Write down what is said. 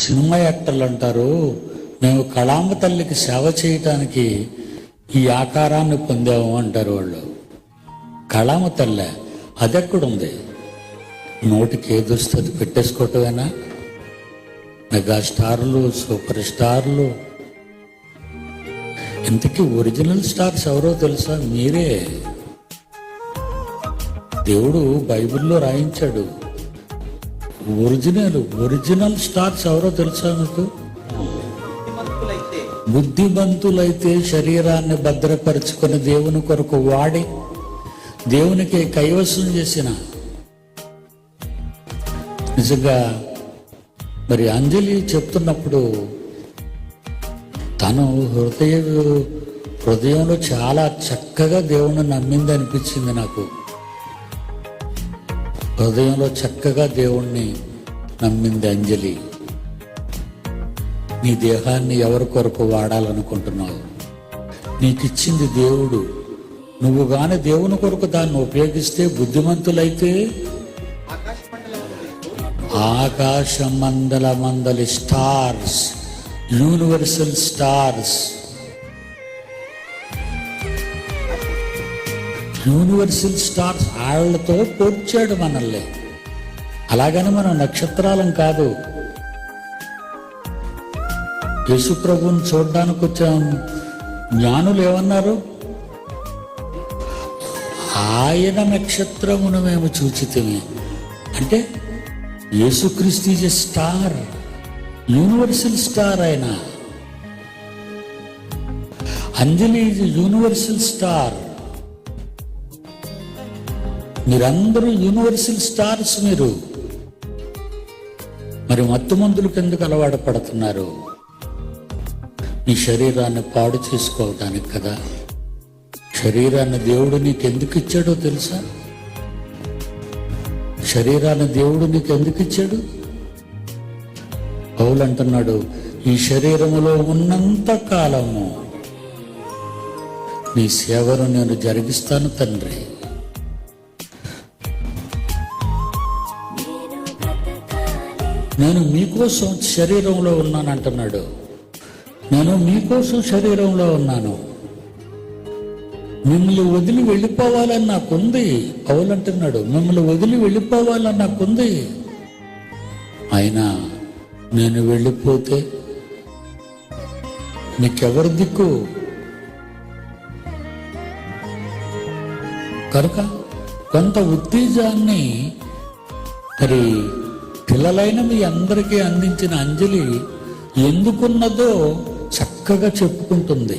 Cinema యాక్టర్లు అంటారు మేము కళాంబ తల్లికి సేవ చేయటానికి ఈ ఆకారాన్ని పొందాము అంటారు వాళ్ళు. కళామ తల్లి అదెక్కడుంది? నోటికి ఏది వస్తుంది పెట్టేసుకోవటమేనా? మెగా స్టార్లు సూపర్ స్టార్లు ఇంతకీ ఒరిజినల్ స్టార్స్ ఎవరో తెలుసా? మీరే. దేవుడు బైబిల్లో రాయించాడు. ఒరిజినల్ ఒరిజినల్ స్టార్స్ ఎవరో తెలుసా మీకు? బుద్ధిమంతులైతే. శరీరాన్ని భద్రపరుచుకొని దేవుని కొరకు వాడి దేవునికి కైవసం చేసిన. నిజంగా మరి అంజలి చెప్తున్నప్పుడు తను హృదయ హృదయంలో చాలా చక్కగా దేవుని నమ్మింది అనిపించింది నాకు. హృదయంలో చక్కగా దేవుణ్ణి నమ్మింది అంజలి. నీ దేహాన్ని ఎవరి కొరకు వాడాలనుకుంటున్నావు? నీకిచ్చింది దేవుడు. నువ్వు గాని దేవుని కొరకు దాన్ని ఉపయోగిస్తే బుద్ధిమంతులైతే? ఆకాశ మండలం ఆకాశ మండల Mandali stars universal stars universal stars వాళ్ళతో పోడ్చాడు మనల్ని. అలాగని మనం నక్షత్రాలం కాదు. యేసు చూడడానికి వచ్చాం జ్ఞానులు ఏమన్నారు ఆయన నక్షత్రమును మేము చూచితిమి. అంటే యేసుక్రీస్తు is a star. Universal star ఆయన. Anjali is universal star. మీరందరూ యూనివర్సల్ స్టార్స్ మీరు. మరి మత్తు మందులకు ఎందుకు అలవాటు పడుతున్నారు. నీ శరీరాన్ని పాడు చేసుకోవడానికి కదా. శరీరాన్ని దేవుడు నీకు ఎందుకు ఇచ్చాడో తెలుసా? శరీరాన్ని దేవుడు నీకు ఎందుకు ఇచ్చాడు? పౌలు అంటున్నాడు ఈ శరీరములో ఉన్నంత కాలము నీ సేవను నేను జరిగిస్తాను తండ్రి. నేను మీకోసం శరీరంలో ఉన్నాను అంటున్నాడు నేను మీకోసం శరీరంలో ఉన్నాను. మిమ్మల్ని వదిలి వెళ్ళిపోవాలని నాకుంది పౌలు మిమ్మల్ని వదిలి వెళ్ళిపోవాలని నాకుంది అయినా నేను వెళ్ళిపోతే నీకెవరు దిక్కు? కనుక కొంత ఉత్తేజాన్ని మరి పిల్లలైన మీ అందరికీ అందించిన అంజలి ఎందుకున్నదో చక్కగా చెప్పుకుంటుంది.